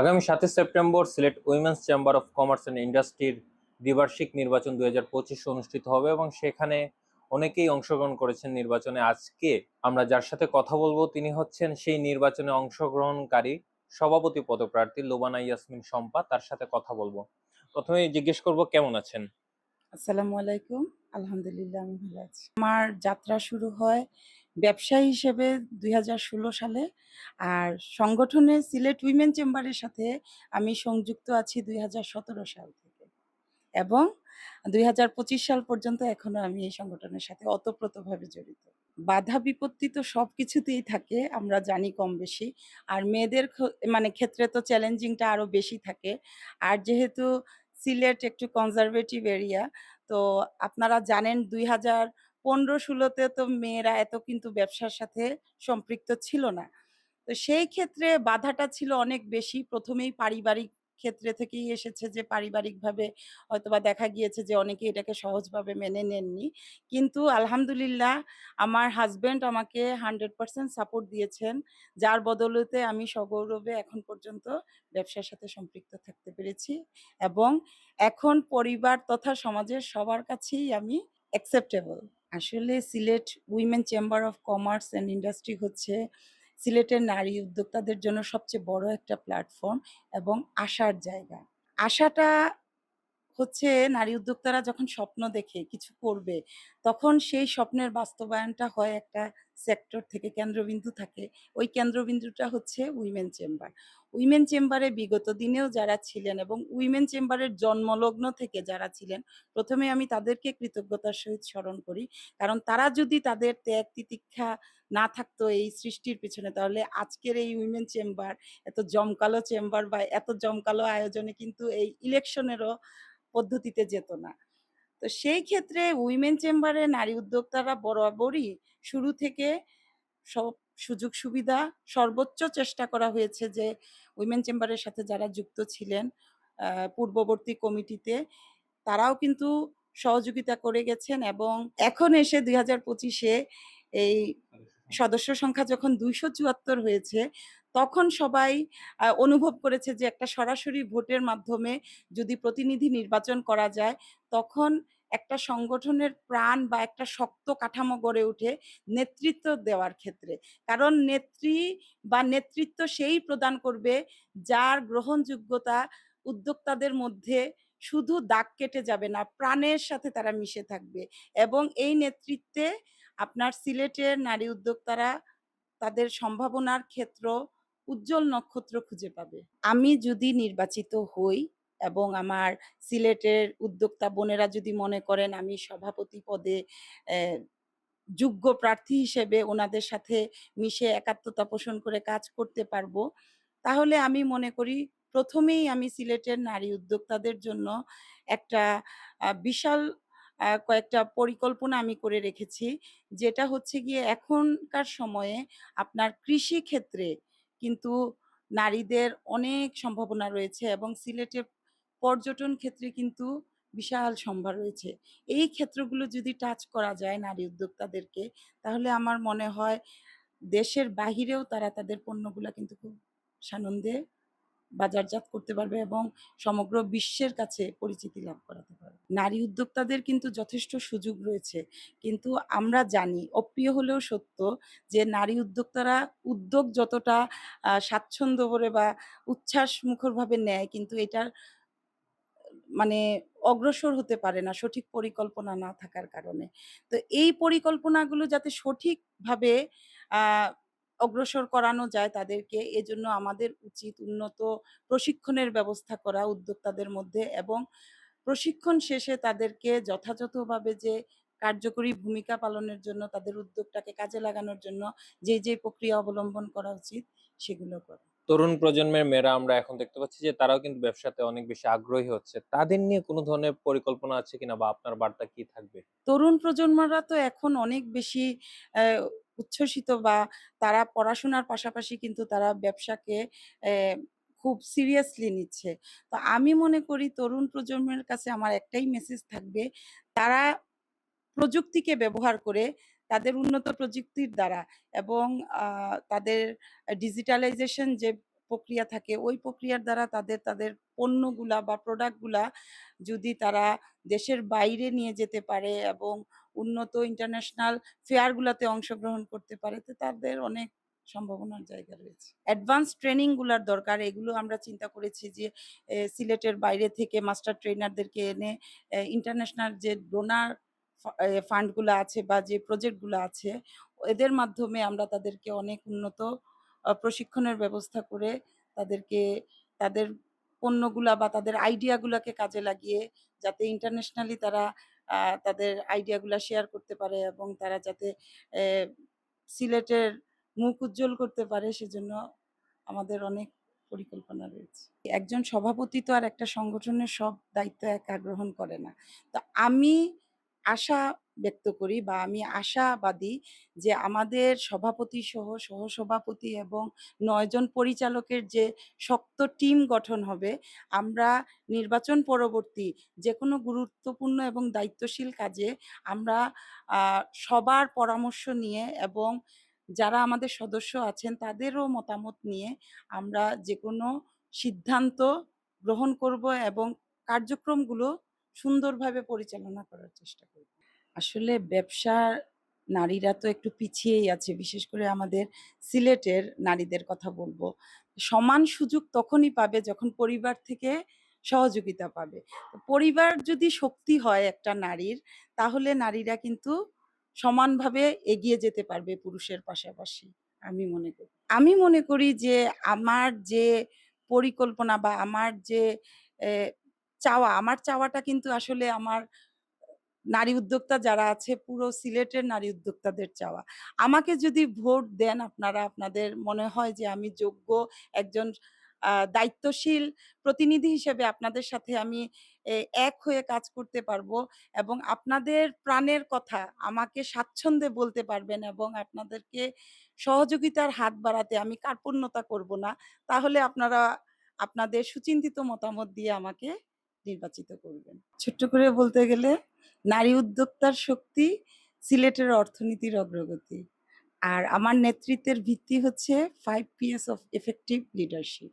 আগামী সাতই September Sylhet women's chamber of commerce and ইন্ডাস্ট্রির দ্বিবার্ষিক নির্বাচন দুই হাজার পঁচিশ অনুষ্ঠিত হবে এবং সেখানে অনেকেই অংশগ্রহণ করেছেন নির্বাচনে। আজকে আমরা যার সাথে কথা বলব তিনি হচ্ছেন সেই নির্বাচনে অংশগ্রহণকারী সভাপতি পদপ্রার্থী লোবানা ইয়াসমিন শম্পা। তার সাথে কথা বলব। প্রথমে জিজ্ঞেস করব, কেমন আছেন? আসসালামু আলাইকুম। আলহামদুলিল্লাহ, আমি ভালো আছি। আমার যাত্রা শুরু হয় ব্যবসায়ী হিসেবে দুই হাজার ষোলো সালে আর সংগঠনে সিলেট উইমেন চেম্বারের সাথে আমি সংযুক্ত আছি দুই হাজার সতেরো সাল থেকে। এবং দুই হাজার পঁচিশ সাল পর্যন্ত এখনও আমি এই সংগঠনের সাথে অতপ্রতভাবে জড়িত। বাধা বিপত্তি তো সব কিছুতেই থাকে, আমরা জানি কম বেশি। আর মেয়েদের মানে ক্ষেত্রে তো চ্যালেঞ্জিংটা আরও বেশি থাকে। আর যেহেতু সিলেট একটু কনজারভেটিভ এরিয়া তো আপনারা জানেন দুই হাজার পনেরো ষোলোতে তো মেয়েরা এত কিন্তু ব্যবসার সাথে সম্পৃক্ত ছিল না। তো সেই ক্ষেত্রে বাধাটা ছিল অনেক বেশি। প্রথমেই পারিবারিক ক্ষেত্রে থেকেই এসেছে যে, পারিবারিকভাবে হয়তোবা দেখা গিয়েছে যে, অনেকে এটাকে সহজভাবে মেনে নেননি। কিন্তু আলহামদুলিল্লাহ আমার হাজবেন্ড আমাকে হান্ড্রেড পার্সেন্ট সাপোর্ট দিয়েছেন। যার বদলতে আমি সগৌরবে এখন পর্যন্ত ব্যবসার সাথে সম্পৃক্ত থাকতে পেরেছি এবং এখন পরিবার তথা সমাজের সবার কাছেই আমি অ্যাকসেপ্টেবল আসলে Sylhet women chamber of commerce and industry হচ্ছে সিলেটের নারী উদ্যোক্তাদের জন্য সবচেয়ে বড় একটা প্ল্যাটফর্ম এবং আশার জায়গা। আশাটা হচ্ছে নারী উদ্যোক্তারা যখন স্বপ্ন দেখে কিছু করবে, তখন সেই স্বপ্নের বাস্তবায়নটা হয় একটা সেক্টর থেকে কেন্দ্রবিন্দু থাকে। ওই কেন্দ্রবিন্দুটা হচ্ছে উইমেন চেম্বার উইমেন চেম্বারে বিগত দিনেও যারা ছিলেন এবং উইমেন চেম্বারের জন্মলগ্ন থেকে যারা ছিলেন, প্রথমে আমি তাদেরকে কৃতজ্ঞতার সহিত স্মরণ করি। কারণ তারা যদি তাদের ত্যাগ তিতিক্ষা না থাকতো এই সৃষ্টির পিছনে, তাহলে আজকের এই উইমেন চেম্বার এত জমকালো চেম্বার বা এত জমকালো আয়োজনে কিন্তু এই ইলেকশনেরও পদ্ধতিতে যেত না। তো সেই ক্ষেত্রে উইমেন চেম্বারে নারী উদ্যোক্তারা বরাবরই শুরু থেকে সব সুযোগ সুবিধা সর্বোচ্চ চেষ্টা করা হয়েছে যে উইমেন চেম্বারের সাথে যারা যুক্ত ছিলেন পূর্ববর্তী কমিটিতে তারাও কিন্তু সহযোগিতা করে গেছেন এবং এখন এসে দুই হাজার পঁচিশে এই সদস্য সংখ্যা যখন দুইশো চুয়াত্তর হয়েছে তখন সবাই অনুভব করেছে যে একটা সরাসরি ভোটের মাধ্যমে যদি প্রতিনিধি নির্বাচন করা যায়, তখন একটা সংগঠনের প্রাণ বা একটা শক্ত কাঠামো গড়ে ওঠে নেতৃত্ব দেওয়ার ক্ষেত্রে। কারণ নেত্রী বা নেতৃত্ব সেই প্রদান করবে যার গ্রহণযোগ্যতা উদ্যোক্তাদের মধ্যে শুধু দাগ কেটে যাবে না, প্রাণের সাথে তারা মিশে থাকবে এবং এই নেতৃত্বে আপনার সিলেটের নারী উদ্যোক্তারা তাদের সম্ভাবনার ক্ষেত্র উজ্জ্বল নক্ষত্র খুঁজে পাবে। আমি যদি নির্বাচিত হই এবং আমার সিলেটের উদ্যোক্তা বোনেরা যদি মনে করেন আমি সভাপতি পদে যোগ্য প্রার্থী হিসেবে ওনাদের সাথে মিশে একাত্মতা পোষণ করে কাজ করতে পারব, তাহলে আমি মনে করি প্রথমেই আমি সিলেটের নারী উদ্যোক্তাদের জন্য একটা বিশাল কয়েকটা পরিকল্পনা আমি করে রেখেছি। যেটা হচ্ছে গিয়ে এখনকার সময়ে আপনার কৃষি ক্ষেত্রে কিন্তু নারীদের অনেক সম্ভাবনা রয়েছে এবং সিলেটের পর্যটন ক্ষেত্রে কিন্তু বিশাল সম্ভার রয়েছে। এই ক্ষেত্রগুলো যদি টাচ করা যায় নারী উদ্যোক্তাদেরকে, তাহলে আমার মনে হয় দেশের বাহিরেও তারা তাদের পণ্যগুলো কিন্তু খুব সানন্দে বাজারজাত করতে পারবে এবং সমগ্র বিশ্বের কাছে পরিচিতি লাভ করাতে পারবে। নারী উদ্যোক্তাদের কিন্তু যথেষ্ট সুযোগ রয়েছে। কিন্তু আমরা জানি, অপ্রিয় হলেও সত্য যে নারী উদ্যোক্তারা উদ্যোগ যতটা স্বাচ্ছন্দ্য করে বা উচ্ছ্বাস মুখরভাবে নেয় কিন্তু এটার মানে অগ্রসর হতে পারে না, সঠিক পরিকল্পনা না থাকার কারণে। তো এই পরিকল্পনাগুলো যাতে সঠিকভাবে অগ্রসর করানো যায় তাদেরকে। এজন্য আমাদের উচিত উন্নত প্রশিক্ষণের ব্যবস্থা করা উদ্যোক্তাদের মধ্যে এবং প্রশিক্ষণ শেষে তাদেরকে যথাযথভাবে যে কার্যকরী ভূমিকা পালনের জন্য তাদের উদ্যোগটাকে কাজে লাগানোর জন্য যে যে প্রক্রিয়া অবলম্বন করা উচিত সেগুলো করা। তরুণ প্রজন্মের মেয়েরা আমরা এখন দেখতে পাচ্ছি যে তারাও কিন্তু ব্যবসাতে অনেক বেশি আগ্রহী হচ্ছে। তাদের নিয়ে কোনো ধরনের পরিকল্পনা আছে কিনা বা আপনার বার্তা কি থাকবে? তরুণ প্রজন্মরা তো এখন অনেক বেশি উচ্ছ্বসিত বা তারা পড়াশোনার পাশাপাশি কিন্তু তারা ব্যবসাকে খুব সিরিয়াসলি নিচ্ছে। তো আমি মনে করি তরুণ প্রজন্মের কাছে আমার একটাই মেসেজ থাকবে, তারা প্রযুক্তিকে ব্যবহার করে তাদের উন্নত প্রযুক্তির দ্বারা এবং তাদের ডিজিটালাইজেশন যে প্রক্রিয়া থাকে, ওই প্রক্রিয়ার দ্বারা তাদের তাদের পণ্যগুলা বা প্রোডাক্টগুলা যদি তারা দেশের বাইরে নিয়ে যেতে পারে এবং উন্নত ইন্টারন্যাশনাল ফেয়ারগুলোতে অংশগ্রহণ করতে পারে, তো তাদের অনেক সম্ভাবনার জায়গা রয়েছে। অ্যাডভান্স ট্রেনিংগুলার দরকার, এগুলো আমরা চিন্তা করেছি যে সিলেটের বাইরে থেকে মাস্টার ট্রেনারদেরকে এনে ইন্টারন্যাশনাল যে ডোনার ফান্ডগুলো আছে বা যে প্রজেক্টগুলো আছে, এদের মাধ্যমে আমরা তাদেরকে অনেক উন্নত প্রশিক্ষণের ব্যবস্থা করে তাদেরকে, তাদের পণ্যগুলা বা তাদের আইডিয়াগুলোকে কাজে লাগিয়ে যাতে ইন্টারন্যাশনালি তারা তাদের আইডিয়াগুলা শেয়ার করতে পারে এবং তারা যাতে সিলেটের মুখ উজ্জ্বল করতে পারে সেজন্য আমাদের অনেক পরিকল্পনা রয়েছে। একজন সভাপতি তো আর একটা সংগঠনের সব দায়িত্ব একা গ্রহণ করে না। তো আমি আশা ব্যক্ত করি বা আমি আশাবাদী যে আমাদের সভাপতি সহ, সহসভাপতি এবং নয়জন পরিচালকের যে শক্ত টিম গঠন হবে, আমরা নির্বাচন পরবর্তী যে কোনো গুরুত্বপূর্ণ এবং দায়িত্বশীল কাজে আমরা সবার পরামর্শ নিয়ে এবং যারা আমাদের সদস্য আছেন তাদেরও মতামত নিয়ে আমরা যে কোনো সিদ্ধান্ত গ্রহণ করব এবং কার্যক্রমগুলো সুন্দরভাবে পরিচালনা করার চেষ্টা করব। আসলে ব্যবসা নারীরা তো একটু পিছিয়েই আছে। বিশেষ করে আমাদের সিলেটের নারীদের কথা বলব। সমান সুযোগ তখনই পাবে যখন পরিবার থেকে সহযোগিতা পাবে। পরিবার যদি শক্তি হয় একটা নারীর, তাহলে নারীরা কিন্তু সমানভাবে এগিয়ে যেতে পারবে পুরুষের পাশাপাশি, আমি মনে করি। আমি মনে করি যে আমার যে পরিকল্পনা বা আমার যে চাওয়া, আমার চাওয়াটা কিন্তু আসলে আমার নারী উদ্যোক্তা যারা আছে, পুরো সিলেটের নারী উদ্যোক্তাদের চাওয়া। আমাকে যদি ভোট দেন আপনারা, আপনাদের মনে হয় যে আমি যোগ্য একজন দায়িত্বশীল প্রতিনিধি হিসেবে আপনাদের সাথে আমি এক হয়ে কাজ করতে পারব এবং আপনাদের প্রাণের কথা আমাকে স্বাচ্ছন্দ্যে বলতে পারবেন এবং আপনাদেরকে সহযোগিতার হাত বাড়াতে আমি কার্পণ্যতা করব না, তাহলে আপনারা, আপনাদের সুচিন্তিত মতামত দিয়ে আমাকে নির্বাচিত করবেন। ছোট্ট করে বলতে গেলে, নারী উদ্যোক্তার শক্তি সিলেটের অর্থনীতির অগ্রগতি। আর আমার নেতৃত্বের ভিত্তি হচ্ছে five Ps of effective leadership